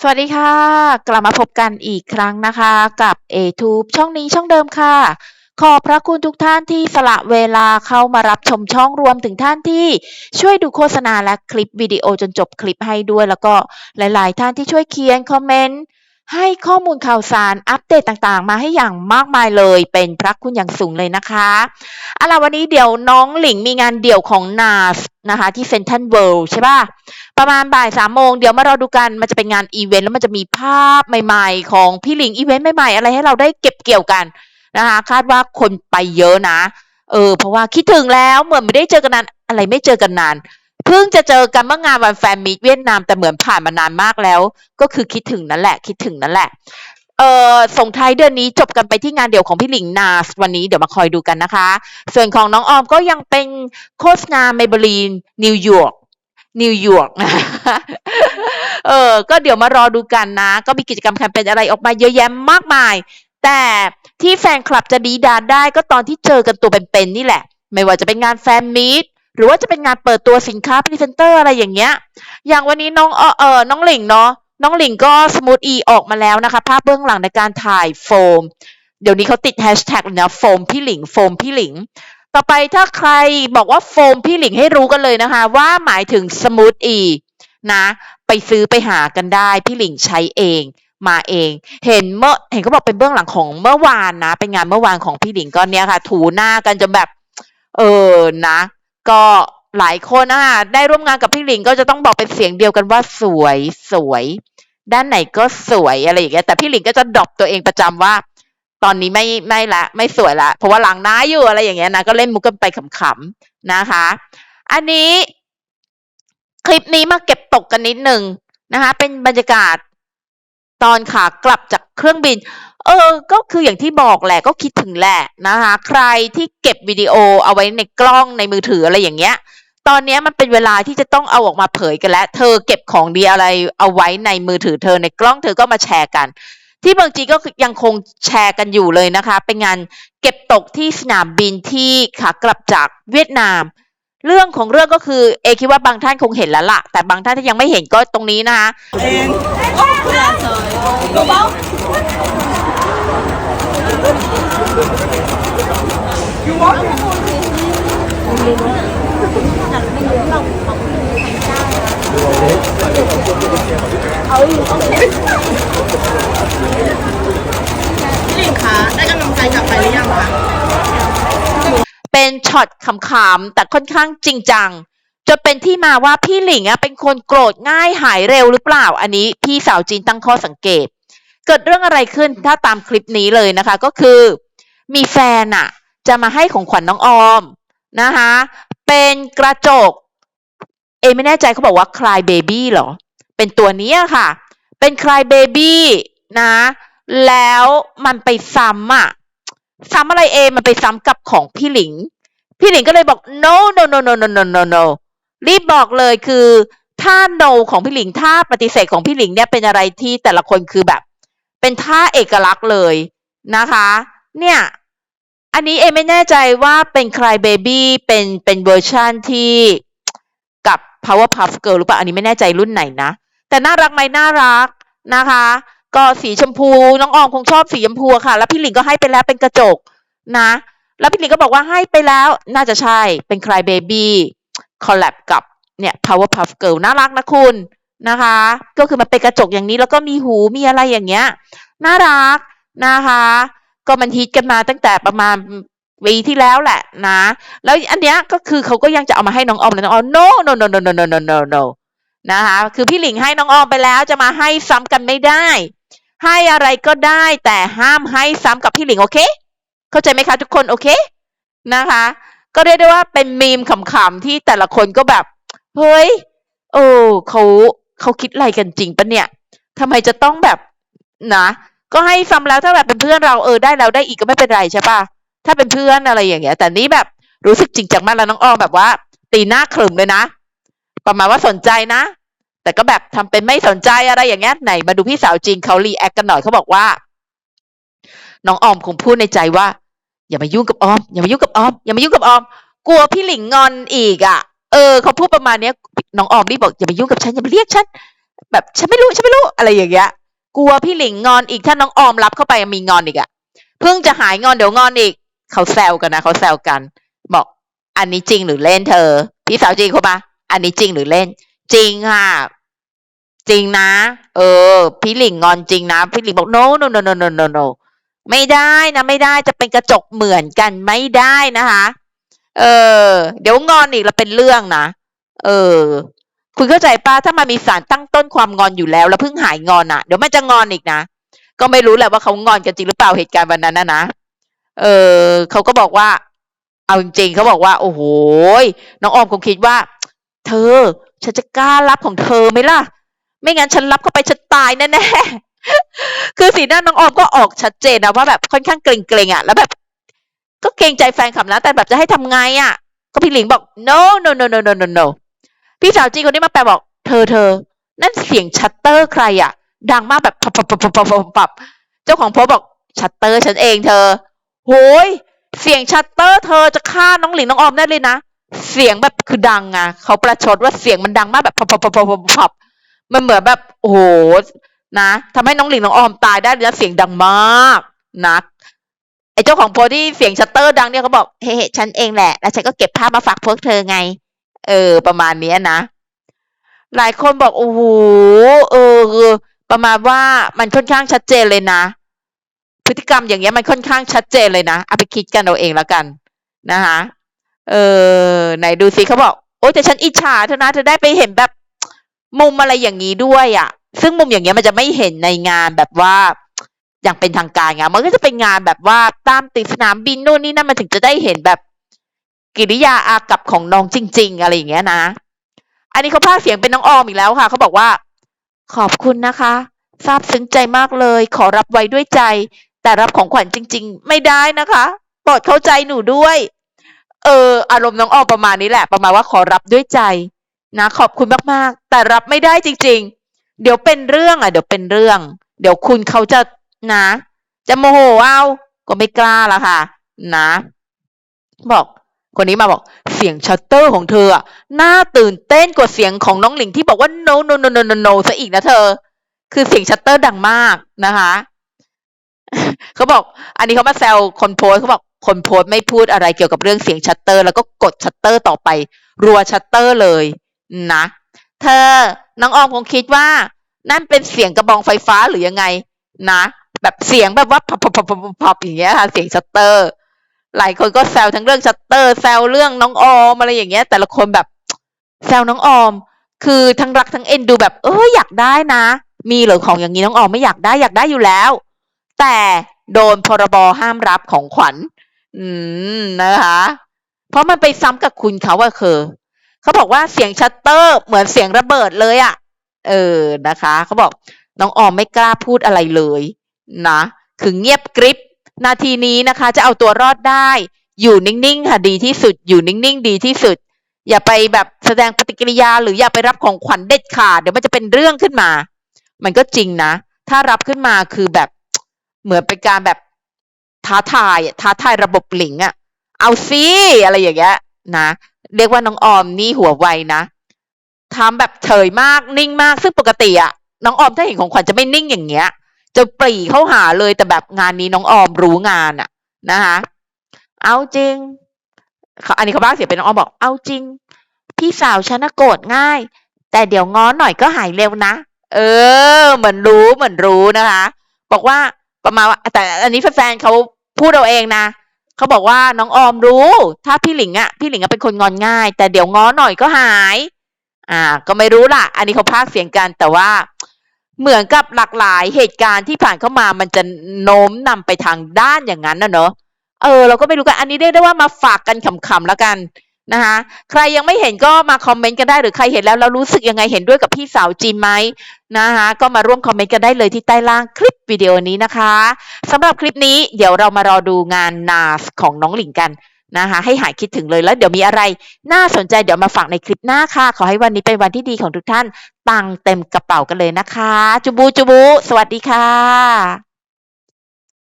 สวัสดีค่ะ กลับมาพบกันอีกครั้งนะคะ กับ ATube ช่องนี้ช่องเดิมค่ะ ขอบพระคุณทุกท่านที่สละเวลาเข้ามารับชมช่องรวมถึงท่านที่ช่วยดูโฆษณาและคลิปวิดีโอจนจบคลิปให้ด้วย แล้วก็หลาย ๆ ท่านที่ช่วยเขียนคอมเมนต์ ให้ข้อมูลข่าวสารอัปเดตต่างๆ มาให้อย่างมากมายเลย เป็นพระคุณอย่างสูงเลยนะคะเอาล่ะวันนี้เดี๋ยวน้องหลิงมีงานเดี่ยวของ NAS นะคะที่เซนทันเวิลด์ใช่ป่ะ ประมาณบ่ายสามโมงเดี๋ยวมารอดูกันมันจะเป็นงานอีเวนต์แล้วมันจะมีภาพใหม่ๆ ของพี่หลิงอีเวนต์ใหม่ๆ อะไรให้เราได้เก็บเกี่ยวกันนะคะคาดว่าคนไปเยอะนะ เออเพราะว่าคิดถึงแล้วเหมือนไม่ได้เจอกันนานอะไรไม่เจอกันนาน เพิ่งจะเจอกันเมื่องานวันแฟนมีตเวียดนามแต่เหมือนผ่านมานานมากแล้ว ก็คือคิดถึงนั่นแหละคิดถึงนั่นแหละเอ่อส่งท้ายเดือนนี้จบกันไปที่งานเดี่ยวของพี่หลิงนาสวันนี้เดี๋ยวมาคอยดูกันนะคะ ส่วนของน้องออมก็ยังเป็นโฆษณาเมเบลีนนิวยอร์กนิวยอร์กเออก็เดี๋ยวมารอดูกันนะ ก็มีกิจกรรมแคมเปญอะไรออกมาเยอะแยะมากมาย แต่ที่แฟนคลับจะดีดาได้ก็ตอนที่เจอกันตัวเป็นๆนี่แหละ ไม่ว่าจะเป็นงานแฟนมีต หรือว่าจะเป็นงานเปิดตัวสินค้าพรีเซนเตอร์อะไรอย่างเงี้ย อย่างวันนี้น้องเออเออน้องหลิงเนาะน้องหลิงก็สมูทอีออกมาแล้วนะคะ ภาพเบื้องหลังในการถ่ายโฟม เดี๋ยวนี้เขาติดแฮชแท็กเลยนะโฟมพี่หลิงโฟมพี่หลิง ต่อไปถ้าใครบอกว่าโฟมพี่หลิงให้รู้กันเลยนะคะ ว่าหมายถึงสมูทอีนะ ไปซื้อไปหากันได้ พี่หลิงใช้เองมาเอง เห็นเมื่อเห็นเขาบอกเป็นเบื้องหลังของเมื่อวานนะ เป็นงานเมื่อวานของพี่หลิงก็เนี้ยค่ะ ถูหน้ากันจนแบบ เออนะ ก็หลายคนนะคะได้ร่วมงานกับพี่หลิงก็จะต้องบอกเป็นเสียงเดียวกันว่าสวยสวย ด้านไหนก็สวยอะไรอย่างเงี้ยแต่พี่หลิงก็จะดรอปตัวเองประจำว่า ตอนนี้ไม่ไม่ละไม่สวยละ เพราะว่าหลังน้าอยู่อะไรอย่างเงี้ยนะก็เล่นมุกกันไปขำๆนะคะ อันนี้คลิปนี้มาเก็บตกกันนิดนึงนะคะ เป็นบรรยากาศตอนขากลับจาก เครื่องบิน เออ ก็คืออย่างที่บอกแหละก็คิดถึงแหละนะคะ ใครที่เก็บวิดีโอเอาไว้ในกล้องในมือถืออะไรอย่างเงี้ย ตอนนี้มันเป็นเวลาที่จะต้องเอาออกมาเผยกันแล้ว เธอเก็บของดีอะไรเอาไว้ในมือถือเธอในกล้องเธอก็มาแชร์กัน ที่เมืองจีนก็ยังคงแชร์กันอยู่เลยนะคะ เป็นงานเก็บตกที่สนามบินที่ขากลับจากเวียดนาม เรื่องของเรื่องก็คือเอคิดว่าบางท่านคงเห็นแล้วล่ะ แต่บางท่านที่ยังไม่เห็นก็ตรงนี้นะคะ พี่หลิงคะได้กำลังใจกลับไปหรือยังคะ เป็นช็อตขำๆแต่ค่อนข้างจริงจังจนเป็นที่มาว่าพี่หลิงอะเป็นคนโกรธง่ายหายเร็วหรือเปล่า อันนี้พี่สาวจีนตั้งข้อสังเกต เกิดเรื่องอะไรขึ้นถ้าตามคลิปนี้เลยนะคะ ก็คือ มีแฟนอะจะมาให้ของขวัญน้องออมนะคะ เป็นกระจก เอไม่แน่ใจเขาบอกว่า cry baby เหรอ เป็นตัวนี้ค่ะ เป็น cry baby นะ แล้วมันไปซ้ำอะ ซ้ำอะไรเอ มันไปซ้ำกับของพี่หลิง พี่หลิงก็เลยบอก no no no no no no no no รีบบอกเลยคือถ้า no ของพี่หลิงถ้าปฏิเสธของพี่หลิงเนี่ยเป็นอะไรที่แต่ละคนคือแบบ เป็นท่าเอกลักษณ์เลยนะคะ เนี่ย อันนี้เอไม่แน่ใจว่าเป็น Cry Baby เป็นเป็นเวอร์ชันที่กับ Powerpuff Girl หรือเปล่า อันนี้ไม่แน่ใจรุ่นไหนนะ แต่น่ารักไหมน่ารักนะคะ ก็สีชมพูน้องออมคงชอบสีชมพูค่ะ แล้วพี่หลิงก็ให้ไปแล้วเป็นกระจกนะ แล้วพี่หลิงก็บอกว่าให้ไปแล้ว น่าจะใช่เป็น Cry Baby คอลแลบกับเนี่ย Powerpuff Girl น่ารักนะคุณนะคะ ก็คือมันเป็นกระจกอย่างนี้แล้วก็มีหูมีอะไรอย่างเงี้ยน่ารักนะคะ ก็มันฮิตกันมาตั้งแต่ประมาณปีที่แล้วแหละนะ แล้วอันเนี้ยก็คือเขาก็ยังจะเอามาให้น้องออมเลยน้องออม no no no no no no no no no นะคะ คือพี่หลิงให้น้องออมไปแล้วจะมาให้ซ้ำกันไม่ได้ ให้อะไรก็ได้แต่ห้ามให้ซ้ำกับพี่หลิงโอเค เข้าใจไหมคะทุกคนโอเคนะคะ ก็เรียกได้ว่าเป็นมีมขำๆที่แต่ละคนก็แบบเฮ้ยโอ้เขาเขาคิดอะไรกันจริงปะเนี่ยทำไมจะต้องแบบนะก็ให้ซ้ำแล้วถ้าแบบเป็นเพื่อนเราเออได้แล้วได้อีกก็ไม่เป็นไรใช่ปะถ้าเป็นเพื่อนอะไรอย่างเงี้ย แต่นี้แบบรู้สึกจริงจังมากแล้วน้องออมแบบว่า ตีหน้าขรึมเลยนะ ประมาณว่าสนใจนะ แต่ก็แบบทำเป็นไม่สนใจอะไรอย่างเงี้ยไหนมาดูพี่สาวจีนเขารีแอคกันหน่อยเขาบอกว่า น้องออมคงพูดในใจว่า อย่ามายุ่งกับออม อย่ามายุ่งกับออมอย่ามายุ่งกับออม กลัวพี่หลิงงอนอีกอะ เออเขาพูดประมาณเนี้ยน้องออมรีบบอกอย่ามายุ่งกับฉันอย่ามาเรียกฉันแบบฉันไม่รู้ฉันไม่รู้อะไรอย่างเงี้ยกลัวพี่หลิงงอนอีกถ้าน้องออมรับเข้าไปมีงอนอีกอะเพิ่งจะหายงอนเดี๋ยวงอนอีกเขาแซวกันนะเขาแซวกัน บอกอันนี้จริงหรือเล่นเธอ พี่สาวจริงเขาปะอันนี้จริงหรือเล่น จริงค่ะ จริงนะ เออ พี่หลิงงอนจริงนะ พี่หลิงบอก no no no no no no no ไม่ได้นะไม่ได้จะเป็นกระจกเหมือนกันไม่ได้นะคะ เออ เดี๋ยวงอนอีกแล้วเป็นเรื่องนะ เออ คุณเข้าใจป้าถ้ามันมีสารตั้งต้นความงอนอยู่แล้ว แล้วเพิ่งหายงอนอะ เดี๋ยวมันจะงอนอีกนะ ก็ไม่รู้แหละว่าเขางอนกันจริงหรือเปล่าเหตุการณ์วันนั้นนะนะ เออเขาก็บอกว่า เอาจริงๆเขาบอกว่า โอ้โหน้องออมคงคิดว่า เธอ ฉันจะกล้ารับของเธอไหมล่ะ ไม่งั้นฉันรับเข้าไปฉันตายแน่ๆคือสีหน้าน้องออมก็ออกชัดเจนนะว่าแบบค่อนข้างเกรงๆอะ แล้วแบบ ก็เกรงใจแฟนคลับนะแต่แบบจะให้ทำไงอะ ก็พี่หลิงบอก no no no no no no no พี่สาวจีนคนนี้มาแปลบอก เธอเธอนั่นเสียงชัตเตอร์ใครอะ ดังมากแบบปับปับปับปับปับเจ้าของโพสบอกชัตเตอร์ฉันเองเธอ โหย เสียงชัตเตอร์เธอจะฆ่าน้องหลิงน้องออมได้เลยนะ เสียงแบบคือดังอะ เขาประชดว่าเสียงมันดังมากแบบปับปับปับปับปับ มันเหมือนแบบโอ้โหนะทำให้น้องหลิงน้องออมตายได้เลยนะเสียงดังมากนะไอ้เจ้าของโพสที่เสียงชัตเตอร์ดังเนี่ยเขาบอกเฮ้ๆฉันเองแหละ แล้วฉันก็เก็บภาพมาฝากพวกเธอไง เออ ประมาณนี้นะ หลายคนบอกโอ้โหเออ ประมาณว่ามันค่อนข้างชัดเจนเลยนะ พฤติกรรมอย่างเงี้ยมันค่อนข้างชัดเจนเลยนะเอาไปคิดกันเอาเองแล้วกันนะคะเออไหนดูสิเขาบอก โอ้แต่ฉันอิจฉาเธอนะเธอได้ไปเห็นแบบ มุมอะไรอย่างนี้ด้วยอะ่ะ ซึ่งมุมอย่างเงี้ยมันจะไม่เห็นในงานแบบว่าอย่างเป็นทางการไงมันก็จะเป็นงานแบบว่าตามติดสนามบินนู่นนี่นั่นมันถึงจะได้เห็นแบบกิริยาอากับของน้องจริง ๆ อะไรอย่างเงี้ยนะ อันนี้เขาพากเสียงเป็นน้องออมอีกแล้วค่ะเขาบอกว่า ขอบคุณนะคะซาบซึ้งใจมากเลย ขอรับไว้ด้วยใจ แต่รับของขวัญจริง ๆ ไม่ได้นะคะโปรดเข้าใจหนูด้วย เออ อารมณ์น้องออมประมาณนี้แหละ ประมาณว่าขอรับด้วยใจ นะขอบคุณมากๆ แต่รับไม่ได้จริง ๆ เดี๋ยวเป็นเรื่องอะ เดี๋ยวเป็นเรื่อง เดี๋ยวคุณเขาจะนะ จะโมโหเอาก็ไม่กล้าละค่ะ นะ บอกคนนี้มาบอกเสียงชัตเตอร์ของเธออะน่าตื่นเต้นกว่าเสียงของน้องหลิงที่บอกว่า no no no no no no ซะอีกนะเธอ คือเสียงชัตเตอร์ดังมากนะคะเขาบอก อันนี้เขามาแซวคนโพสเขาบอกคนโพสไม่พูดอะไรเกี่ยวกับเรื่องเสียงชัตเตอร์ แล้วก็กดชัตเตอร์ต่อไป รัวชัตเตอร์เลย นะ เธอ น้องออมคงคิดว่า นั่นเป็นเสียงกระบองไฟฟ้าหรือยังไง นะ แบบเสียงแบบว่าพับพับพับพับพับอย่างเงี้ยค่ะ เสียงชัตเตอร์ หลายคนก็แซวทั้งเรื่องชัตเตอร์แซวเรื่องน้องออมอะไรอย่างเงี้ย แต่ละคนแบบแซวน้องออม คือทั้งรักทั้งเอ็นดูแบบเอออยากได้นะ มีเหรือของอย่างนี้น้องออมไม่อยากได้อยากได้อยู่แล้ว แต่โดนพรบห้ามรับของขวัญ อืมนะคะ เพราะมันไปซ้ำกับคุณเขาว่าเคือ เขาบอกว่าเสียงชัตเตอร์เหมือนเสียงระเบิดเลยอะ่ะ เออนะคะเขาบอกน้องออมไม่กล้าพูดอะไรเลยนะคือเงียบกริบนาทีนี้นะคะ จะเอาตัวรอดได้ อยู่นิ่งๆค่ะดีที่สุด อยู่นิ่งๆ ดีที่สุด อย่าไปแบบแสดงปฏิกิริยา หรืออย่าไปรับของขวัญเด็ดขาดเดี๋ยวมันจะเป็นเรื่องขึ้นมา มันก็จริงนะ ถ้ารับขึ้นมาคือแบบเหมือนเป็นการแบบท้าทายท้าทายระบบหลิงอะเอาซิอะไรอย่างเงี้ย นะ เรียกว่าน้องออมนี่หัวไวนะทำแบบเฉยมากนิ่งมาก ซึ่งปกติอะน้องออมถ้าเห็นของขวัญจะไม่นิ่งอย่างเงี้ย จะปรีเข้าหาเลยแต่แบบงานนี้น้องออมรู้งานอะนะคะเอาจริงเขาอันนี้เขาบ้าเสียเป็นน้องออมบอก เอาจริง พี่สาวฉันโกรธง่าย แต่เดี๋ยวง้อหน่อยก็หายเร็วนะเออ เหมือนรู้เหมือนรู้นะคะ บอกว่าประมาณว่าแต่อันนี้แฟนๆเขาพูดเอาเองนะ เขาบอกว่าน้องออมรู้ ถ้าพี่หลิงอะพี่หลิงอะเป็นคนงอนง่าย แต่เดี๋ยวง้อหน่อยก็หาย อ่า ก็ไม่รู้ล่ะ อันนี้เขาพากเสียงกันแต่ว่าเหมือนกับหลากหลายเหตุการณ์ที่ผ่านเข้ามามันจะโน้มนำไปทางด้านอย่างนั้นนะเนอะเออ เราก็ไม่รู้กันอันนี้เรียกได้ว่ามาฝากกันขำๆแล้วกัน นะคะใครยังไม่เห็นก็มาคอมเมนต์กันได้หรือใครเห็นแล้วแล้วรู้สึกยังไงเห็นด้วยกับพี่สาวจีนไหมนะคะก็มาร่วมคอมเมนต์กันได้เลยที่ใต้ล่างคลิปวิดีโอนี้นะคะสำหรับคลิปนี้เดี๋ยวเรามารอดูงานนาสของน้องหลิงกันนะคะให้หายคิดถึงเลยแล้วเดี๋ยวมีอะไร น่าสนใจเดี๋ยวมาฝากในคลิปหน้าค่ะ ขอให้วันนี้เป็นวันที่ดีของทุกท่าน ตังเต็มกระเป๋ากันเลยนะคะ จุบูจุบู สวัสดีค่ะ